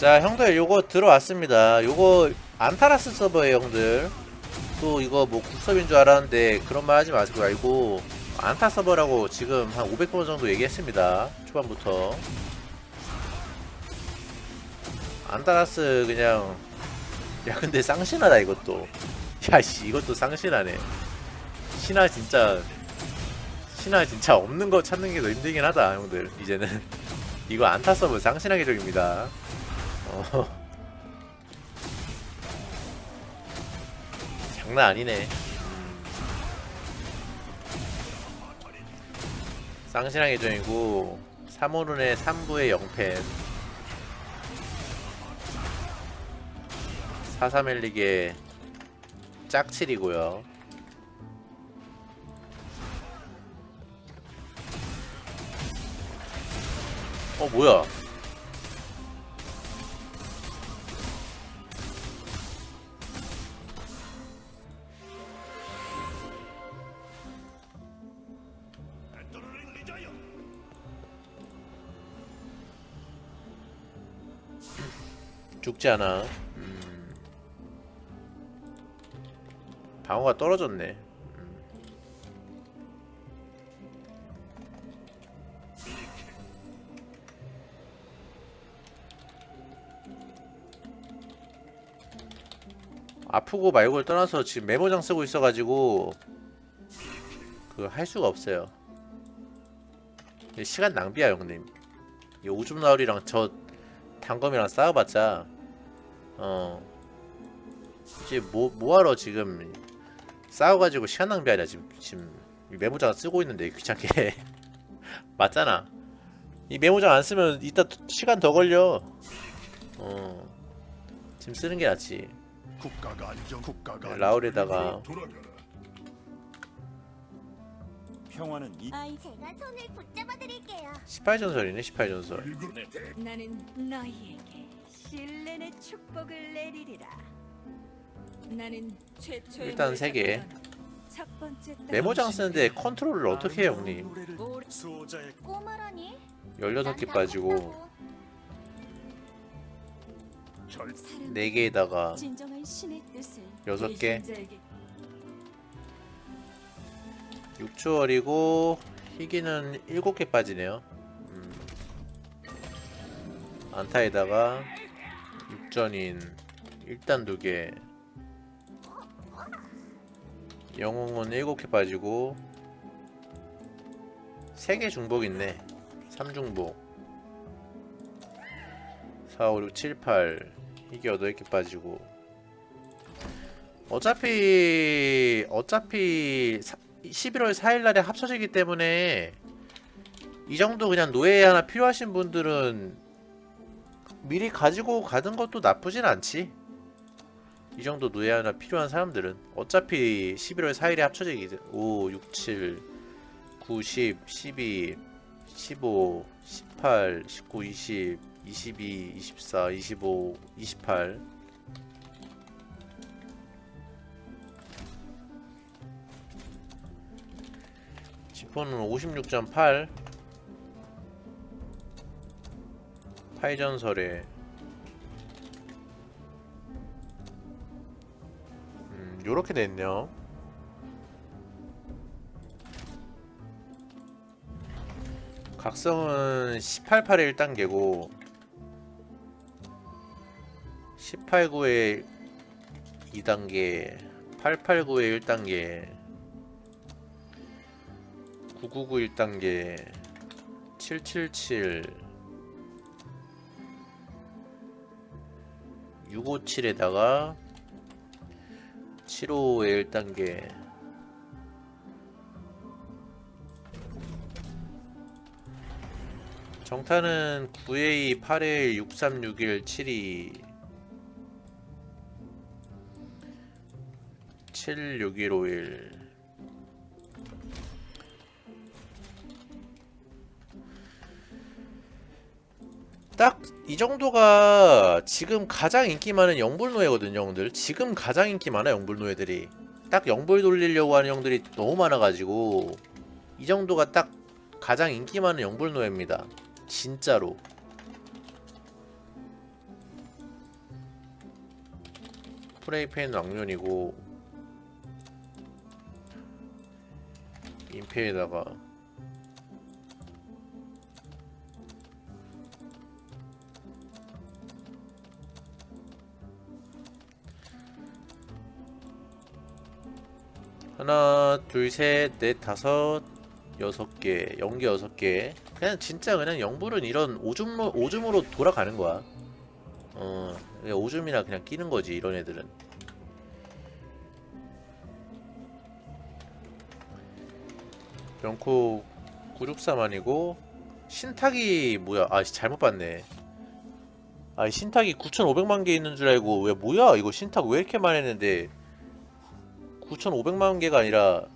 자 형들 요거 들어왔습니다. 요거 안타라스 서버에요 형들. 또 이거 뭐 국섭인 줄 알았는데 그런 말 하지 마시고 말고 안타 서버라고 지금 한 500번 정도 얘기했습니다 초반부터. 안타라스 그냥 야 근데 쌍신하다 이것도. 야씨 이것도 쌍신하네. 신화 진짜 신화 진짜 없는 거 찾는 게 더 힘들긴 하다 형들. 이제는. 이거 안타 서버 쌍신화 계정입니다 어. 장난 아니네. 음. 쌍신랑 예정이고 3호run의 3부의 0펜 43엘릭의 짝칠이고요 어 뭐야 죽지 않아. 음. 방어가 떨어졌네. 음. 아프고 말고를 떠나서 지금 메모장 쓰고 있어가지고 그 할 수가 없어요. 시간 낭비야 형님. 이 오줌 나으리랑 저 단검이랑 싸워봤자 어. 이제 뭐 뭐하러 지금 싸워가지고 시간 낭비하냐 지금 지금 이 메모장 쓰고 있는데 귀찮게. 맞잖아. 이 메모장 안 쓰면 이따 시간 더 걸려. 어. 지금 쓰는 게 낫지. 국가가 안정 국가가 네, 라울에다가. 평화는 이 아이 제가 손을 붙잡아 드릴게요. 18전설이네 18전설. 일곱 나는 너희에게 신뢰의 축복을 내리리라. 나는 최초의 일단 세 개. 첫 번째 땅 메모장 쓰는데 컨트롤을 어떻게 해요 형님 수호자의 꼬마라니? 16개 빠지고 절 4개에다가 진정한 신의 뜻을 6개 계신자에게 6초월이고 희귀는 7개 빠지네요. 음. 안타에다가 육전인 일단 2개. 영웅은 7개 빠지고 3개 중복 있네. 3중복. 4, 5, 6, 7, 8 희귀 8개 빠지고. 어차피 어차피 사- 11월 4일 날에 합쳐지기 때문에 이 정도 그냥 노예 하나 필요하신 분들은 미리 가지고 가는 것도 나쁘진 않지. 이 정도 노예 하나 필요한 사람들은 어차피 11월 4일에 합쳐지기 때 5, 6, 7, 9, 10, 12, 15, 18, 19, 20, 22, 24, 25, 28 지포는 56.8 파이전설에. 음, 요렇게 됐네요. 각성은 18팔의 1단계고 189의 2단계 889의 1단계 999 1단계 777 657에다가 755의 1단계. 정타는 9A 8A 6361 72 76151 딱 이 정도가 지금 가장 인기 많은 영불노예거든요 형들. 지금 가장 인기 많아 영불노예들이. 딱 영불 돌리려고 하는 형들이 너무 많아가지고 이 정도가 딱 가장 인기 많은 영불노예입니다. 진짜로. 프레이팬 왕년이고 임페에다가 하나 둘셋넷 다섯 여섯 개 연계 여섯 개. 그냥 진짜 그냥 영불은 이런 오줌로 오줌으로 돌아가는 거야. 어 오줌이나 그냥 끼는 거지 이런 애들은. 명코 963만이고 신탁이 뭐야? 아 씨, 잘못 봤네. 아 신탁이 9,500만 개 있는 줄 알고 왜 뭐야? 이거 신탁 왜 이렇게 많이 했는데 9,500만 개가 아니라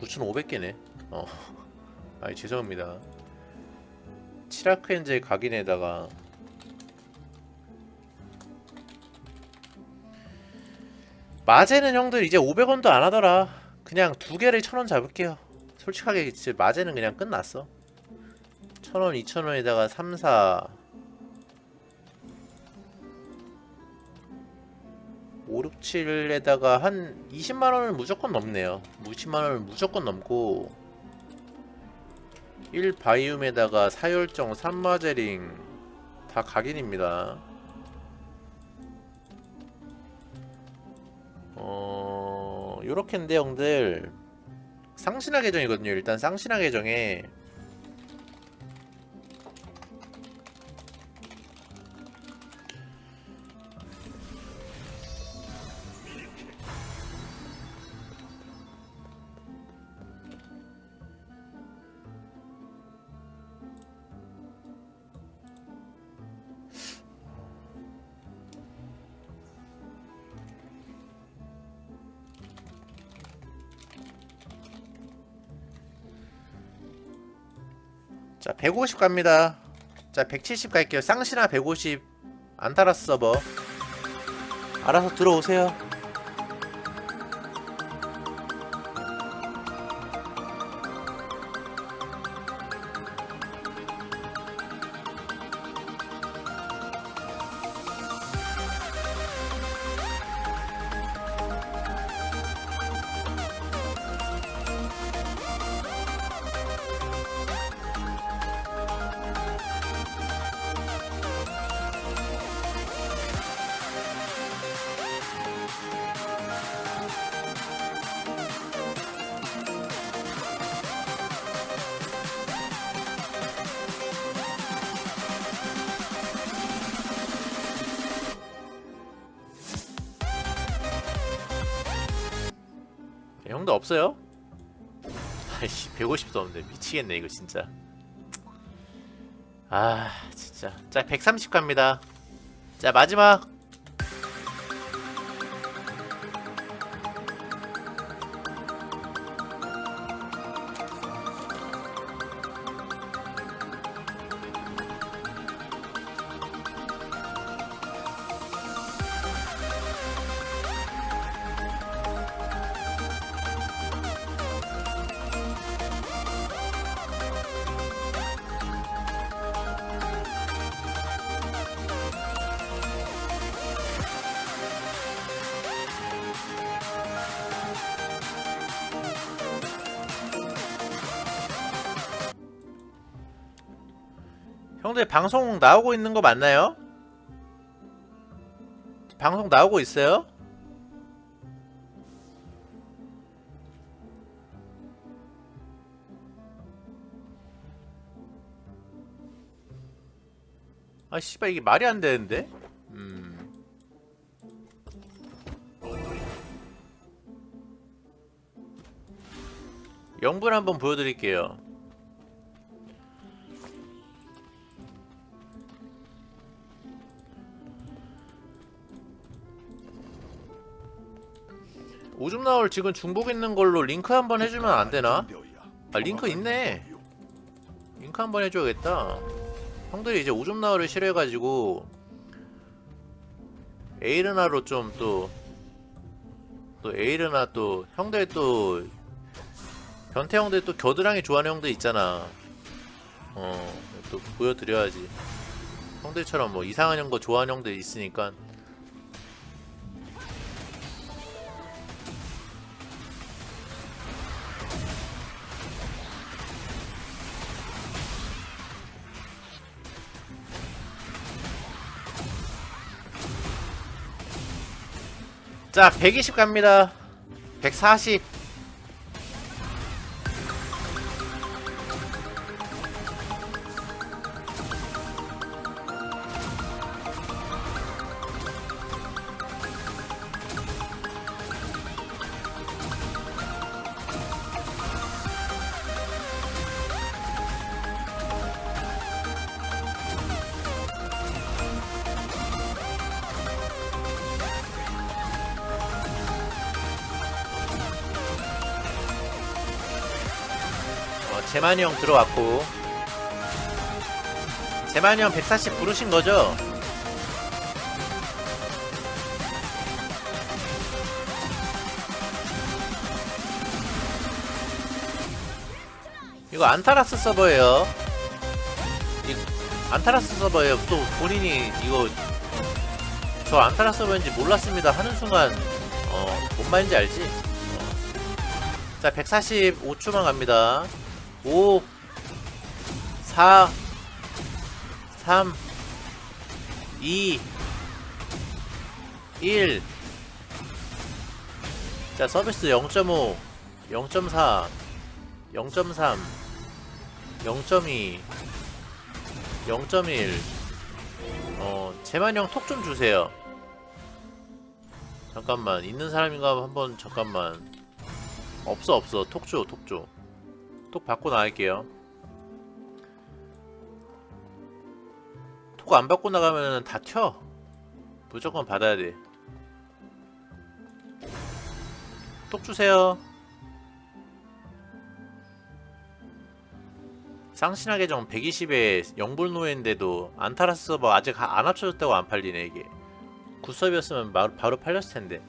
9,500개네 어 아이 죄송합니다 치라크엔젤 각인에다가 마제는 형들 이제 500원도 안 하더라. 그냥 두 개를 1000원 잡을게요. 솔직하게 진짜 마제는 그냥 끝났어. 1000원, 2000원에다가 3, 4 5, 6, 7에다가 한 20만 원은 무조건 넘네요. 20만 원은 무조건 넘고 1 바이움에다가 사열정, 3마제링 다 각인입니다. 어 요렇게 인데 형들 쌍신화 계정이거든요 일단 쌍신화 계정에 자, 150 갑니다. 자, 170 갈게요. 쌍신화 150안 달았어 서버. 알아서 들어오세요. 야, 형도 없어요? 아이씨 150도 없는데 미치겠네 이거 진짜. 아 진짜. 자 130 갑니다. 자 마지막 형들 방송 나오고 있는 거 맞나요? 방송 나오고 있어요? 아 씨발 이게 말이 안 되는데? 음. 영분 한번 보여드릴게요. 오줌 나올 지금 중복 있는 걸로 링크 한번 해주면 안 되나? 아 링크 있네. 링크 한번 해줘야겠다. 형들이 이제 오줌 나올을 싫어해가지고 에이르나로 좀 또 또 에이르나 또 형들 또 변태 형들 또 겨드랑이 좋아하는 형들 있잖아. 어 또 보여드려야지. 형들처럼 뭐 이상한 형 거 좋아하는 형들 있으니까 자, 120 갑니다. 140. 재만이 형 들어왔고. 재만이 형 140 부르신 거죠? 이거 안타라스 서버예요. 이 안타라스 서버예요. 또 본인이 이거 저 안타라스 서버인지 몰랐습니다 하는 순간 어, 뭔 말인지 알지? 어. 자, 145초만 갑니다. 5 4 3 2 1 자, 서비스 0.5 0.4 0.3 0.2 0.1 어, 재만형 톡 좀 주세요. 잠깐만, 있는 사람인가 한번 잠깐만. 없어 없어. 톡 줘 톡 줘 톡 받고 나갈게요. 톡 안 받고 나가면 다켜 무조건 받아야 돼 톡 주세요. 쌍신화 계정 120에 영불노예인데도 안타라스 서버 아직 안 합쳐졌다고 안 팔리네 이게. 굿섭이었으면 바로 팔렸을 텐데